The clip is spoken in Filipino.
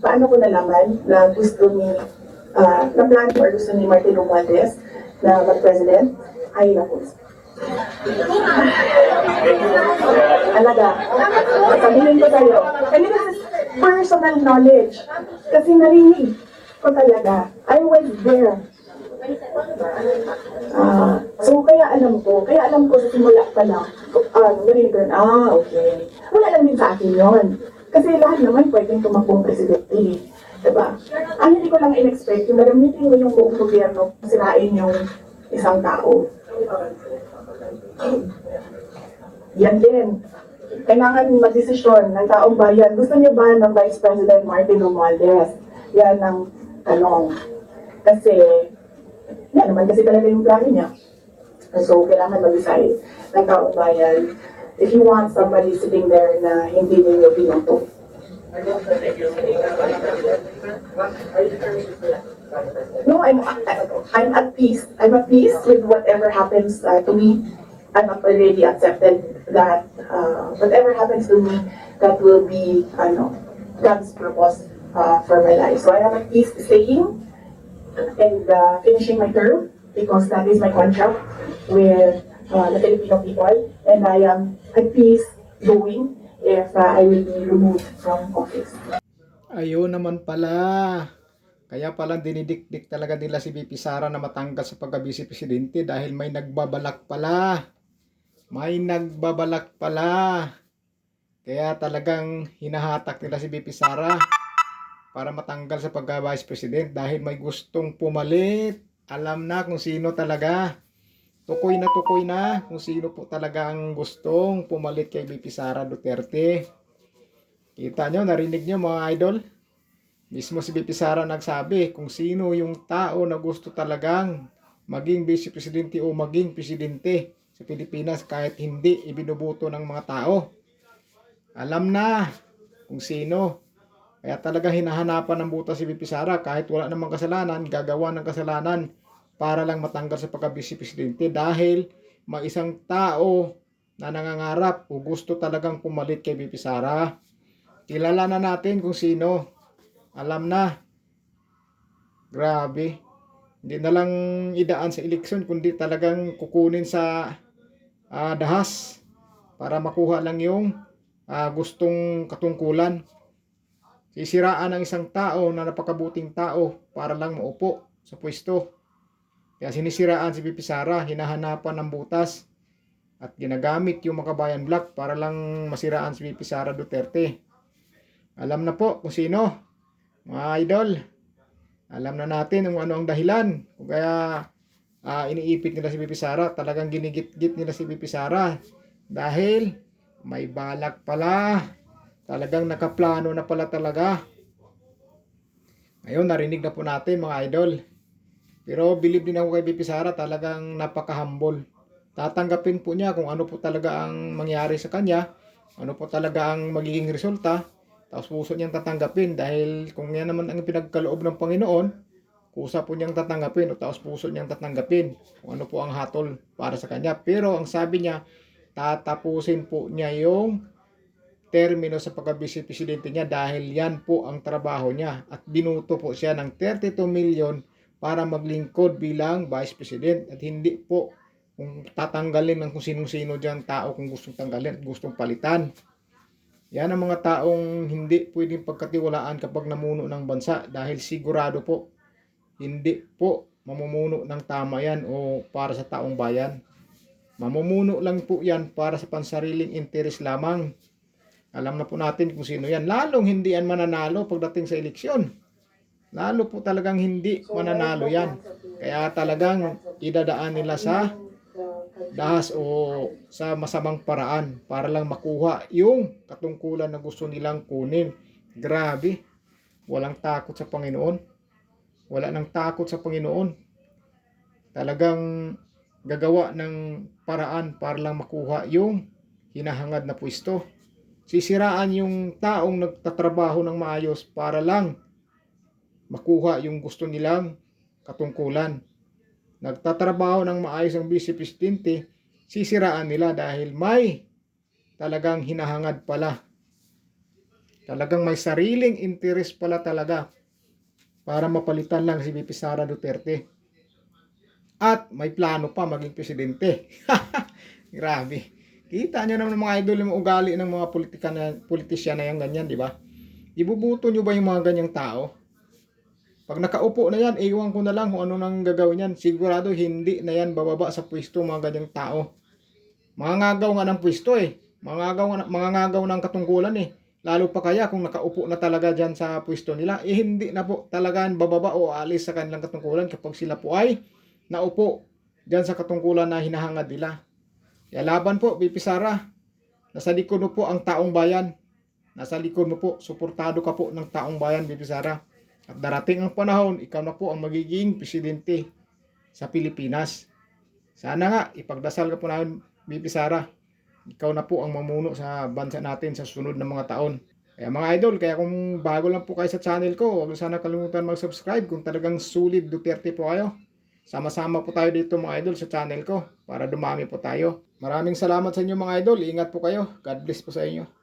paano ko nalaman na gusto ni, ah, na plan or gusto ni Martin Romualdez na mag-president? Ay, naku. Alaga, sabihin ko sa'yo, and this is personal knowledge. Kasi narinig ko talaga. I was there. Ah, so kaya alam ko, kaya alam ko sa simula pa lang, ah, narinig ko, ah, okay. Wala lang din sa akin yun. Kasi lahat naman pwedeng tumakbong presidente. eh. Diba? Ang hindi ko lang in-expect, yung nagamitin mo yung buong gobyerno, sirain yung isang tao. Yan din. Kailangan magdesisyon ng taong bayan. Gusto niyo ba ng Vice President Martin Romualdez? Yan ang tanong. Kasi, yan naman kasi talaga yung plano niya. So, kailangan mag-decide ng taong bayan if you want somebody sitting there na hindi ninyo binoto. No, I'm, I'm at peace. I'm at peace with whatever happens uh, to me. I'm already accepted that uh, whatever happens to me, that will be ano, God's purpose uh, for my life. So I am at peace staying and uh, finishing my term because that is my contract with uh, the Filipino people. And I am at peace going if uh, I will be removed from office. Ayun naman pala. Kaya pala dinidikdik talaga nila si VP Sara na matanggal sa pagka-vice presidente dahil may nagbabalak pala. May nagbabalak pala. Kaya talagang hinahatak nila si VP Sara para matanggal sa pagka-vice president dahil may gustong pumalit. Alam na kung sino talaga. Tukoy na tukoy na kung sino po talaga ang gustong pumalit kay VP Sara Duterte. Kita nyo, narinig nyo mga idol? Mismo si VP Sara nagsabi kung sino yung tao na gusto talagang maging vice presidente o maging presidente sa Pilipinas kahit hindi ibinubuto ng mga tao. Alam na kung sino. Kaya talaga hinahanapan ng buta si VP Sara kahit wala namang kasalanan, gagawa ng kasalanan para lang matanggal sa pagka-vice presidente dahil may isang tao na nangangarap o gusto talagang pumalit kay VP Sara. Kilala na natin kung sino. Alam na. Grabe. Hindi na lang idaan sa eleksyon kundi talagang kukunin sa ah, dahas para makuha lang yung ah, gustong katungkulan. Sisiraan ng isang tao na napakabuting tao para lang maupo sa pwesto. Kaya sinisiraan si Pipi hinahanapan ng butas at ginagamit yung Makabayan Black para lang masiraan si Pipi Duterte. Alam na po kung sino. Mga idol. Alam na natin kung ano ang dahilan. Kung kaya ah, iniipit nila si Pipi. Talagang ginigit-git nila si Pipi. Dahil may balak pala. Talagang nakaplano na pala talaga. Ngayon, narinig na po natin mga idol. Pero believe din ako kay Pipi Sara. Talagang napaka-humble. Tatanggapin po niya kung ano po talaga ang mangyari sa kanya. Ano po talaga ang magiging resulta. Tapos puso niyang tatanggapin dahil kung yan naman ang pinagkaloob ng Panginoon, kusa po niyang tatanggapin o taos puso niyang tatanggapin kung ano po ang hatol para sa kanya. Pero ang sabi niya, tatapusin po niya yung termino sa pagka-vice presidente niya dahil yan po ang trabaho niya at binuto po siya ng 32 million para maglingkod bilang vice president at hindi po kung tatanggalin ng kung sino-sino dyan tao kung gustong tanggalin at gustong palitan. Yan ang mga taong hindi pwedeng pagkatiwalaan kapag namuno ng bansa dahil sigurado po hindi po mamumuno ng tama yan o para sa taong bayan. Mamumuno lang po yan para sa pansariling interes lamang. Alam na po natin kung sino yan. Lalong hindi yan mananalo pagdating sa eleksyon. Lalo po talagang hindi mananalo yan. Kaya talagang idadaan nila sa dahas o sa masamang paraan para lang makuha yung katungkulan na gusto nilang kunin. Grabe. Walang takot sa Panginoon. Wala nang takot sa Panginoon. Talagang gagawa ng paraan para lang makuha yung hinahangad na pwesto. Sisiraan yung taong nagtatrabaho ng maayos para lang makuha yung gusto nilang katungkulan nagtatrabaho ng maayos ang vice presidente, sisiraan nila dahil may talagang hinahangad pala. Talagang may sariling interest pala talaga para mapalitan lang si VP Sara Duterte. At may plano pa maging presidente. Grabe. Kita nyo naman mga idol yung ugali ng mga politika na, politisyan na yan ganyan, di ba? Ibubuto nyo ba yung mga ganyang tao? Pag nakaupo na yan, iwan ko na lang kung ano nang gagawin yan. Sigurado hindi na yan bababa sa pwesto mga ganyang tao. Mga ngagaw nga ng pwesto eh. Mga ngagaw, nga- mga ngagaw ng katungkulan eh. Lalo pa kaya kung nakaupo na talaga dyan sa pwesto nila, eh hindi na po talaga bababa o alis sa kanilang katungkulan kapag sila po ay naupo dyan sa katungkulan na hinahangad nila. Kaya laban po, BP Sara. Nasa likod mo po ang taong bayan. Nasa likod mo po, suportado ka po ng taong bayan, BP Sara. At darating ang panahon, ikaw na po ang magiging presidente sa Pilipinas. Sana nga, ipagdasal ka po namin, BP Sara. Ikaw na po ang mamuno sa bansa natin sa sunod na mga taon. Kaya mga idol, kaya kung bago lang po kayo sa channel ko, huwag sana kalimutan mag-subscribe kung talagang sulit Duterte po kayo. Sama-sama po tayo dito mga idol sa channel ko para dumami po tayo. Maraming salamat sa inyo mga idol. Ingat po kayo. God bless po sa inyo.